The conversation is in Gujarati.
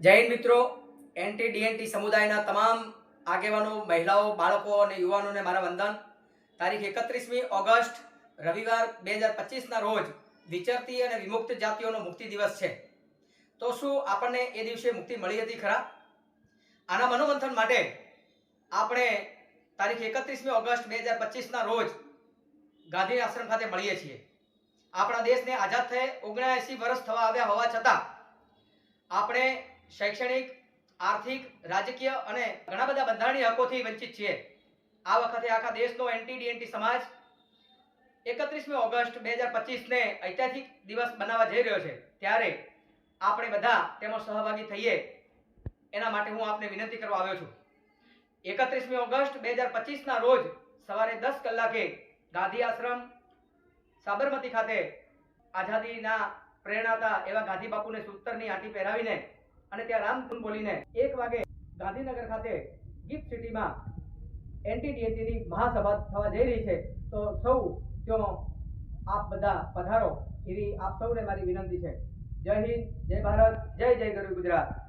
જય હિન્દ મિત્રો. એનટી ડીએનટી સમુદાયના તમામ આગેવાનો, મહિલાઓ, બાળકો અને યુવાનોને મારા વંદન. તારીખ એકત્રીસમી ઓગસ્ટ, રવિવાર બે હજાર પચીસના રોજ વિચરતી અને વિમુક્ત જાતિઓનો મુક્તિ દિવસ છે. તો શું આપણને એ દિવસે મુક્તિ મળી હતી ખરા? આના મનોમંથન માટે આપણે તારીખ એકત્રીસમી ઓગસ્ટ બે હજાર પચીસના રોજ ગાંધી આશ્રમ ખાતે મળીએ છીએ. આપણા દેશને આઝાદ થયે ઓગણએંસી વર્ષ થવા આવ્યા હોવા છતાં આપણે શૈક્ષણિક, આર્થિક, રાજકીય અને ઘણા બધા બંધારણીય હકોથી વંચિત છીએ. આ વખતે આખા દેશનો એન્ટી ડીએનટી સમાજ એકત્રીસમી ઓગસ્ટ બે હજાર પચીસને ઐતિહાસિક દિવસ બનાવવા જઈ રહ્યો છે. ત્યારે આપણે બધા તેમાં સહભાગી થઈએ, એના માટે હું આપને વિનંતી કરવા આવ્યો છું. એકત્રીસમી ઓગસ્ટ બે હજાર પચીસના રોજ સવારે દસ કલાકે ગાંધી આશ્રમ સાબરમતી ખાતે આઝાદીના પ્રેરણાતા એવા ગાંધી બાપુને સૂતરની આંટી પહેરાવીને અને ત્યાં રામધૂન બોલીને એક વાગે ગાંધીનગર ખાતે ગિફ્ટ સિટીમાં એન્ટી મહાસભા થવા જઈ રહી છે. તો સૌ ત્યાં આપ બધા પધારો એવી આપ સૌને મારી વિનંતી છે. જય હિન્દ, જય ભારત, જય જય ગરુ ગુજરાત.